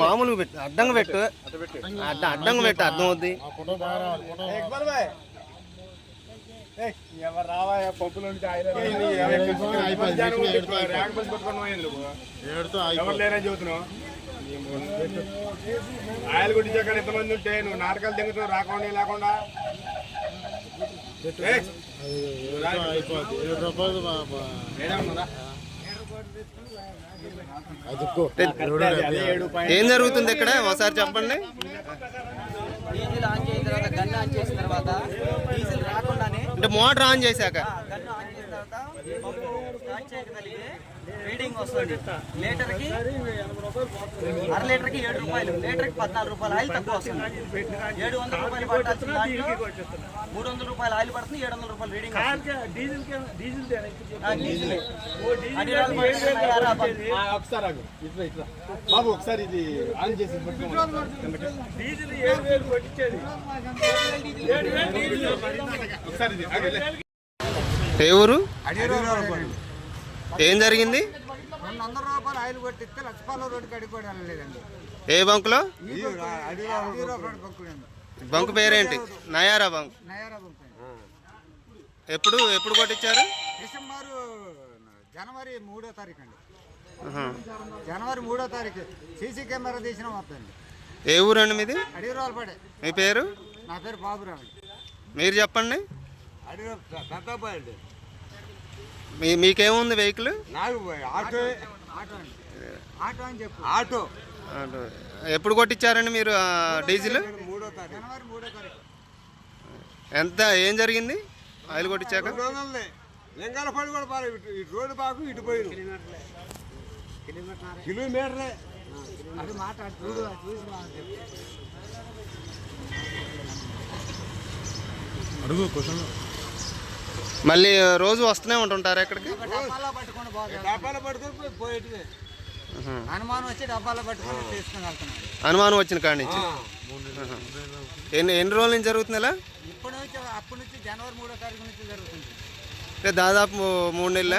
మామూలుగా పెట్టు అడ్డంగా పెట్టు. అడ్డ అడ్డంగా పెట్టు అర్థం అవుద్ది. ఎవరు రావా పప్పులు ఎవరు. లేరని చెబుతున్నావు అక్కడ ఎంతమంది ఉంటే నువ్వు నాటకాలు దిగుతావు రాకుండా లేకుండా ఏం జరుగుతుంది ఇక్కడ ఒకసారి చెప్పండి డీజిల్ ఆన్ చేసిన తర్వాత గన్ ఆన్ చేసిన తర్వాత డీజిల్ అంటే మోటార్ ఆన్ చేశాక. వస్తుంది. లీటర్కి అర లీటర్కి ఏడు రూపాయలు లీటర్కి పద్నాలుగు రూపాయలు ఆయిల్ తక్కువ వస్తుంది. ఏడు వందల రూపాయలు పట్టాల్సిన దాంట్లో. మూడు వందల రూపాయలు ఆయిల్ పడుతుంది ఏడు వందల రూపాయలు రీడింగ్ డీజిల్ బాబు? ఒకసారి ఇది ఆన్ చేసి. ఒకసారి ఊరు? ఏం జరిగింది? రెండు వందల రూపాయలు ఆయిల్ కొట్టిస్తే లక్షపాల రోడ్డు కడిగి కూడా వెళ్ళలేదండి. ఏ బంకులో? హీరో రోడ్డు పక్కనండి బంకు పేరేంటి? నయారా బంక్. నయారా పంపండి ఎప్పుడు ఎప్పుడు కొట్టించారు? డిసెంబర్ జనవరి మూడో తారీఖు అండి. జనవరి మూడో తారీఖు సీసీ కెమెరా తీసిన వస్తుంది ఏ ఊరండి మీది? అడిగి రోజులు పడే మీ పేరు? నా పేరు బాబురావు మీరు చెప్పండి. అడిగి పెద్దబ్బాయి అండి. మీ మీకేముంది వెహికల్? నాకు ఆటో. ఆటో. ఎప్పుడు కొట్టించారండి మీరు డీజిల్? ఎంత ఏం జరిగింది? ఆయిల్ కొట్టించాక? కూడా ఇటు రోడ్డు బాగు ఇటు పోయింది కిలోమీటరే. అది మాట్లాడు చూడు చూసి అడుగు క్వశ్చన్. మళ్ళీ రోజు వస్తూనే ఉంటుంటారా ఆహా. అనుమానం వచ్చిన కాడి నుంచి. ఎన్ని ఎన్ని రోజుల నుంచి జరుగుతుంది ఇలా? అప్పటి నుంచి జనవరి మూడో తారీఖు నుంచి జరుగుతుంది. దాదాపు మూడు నెలల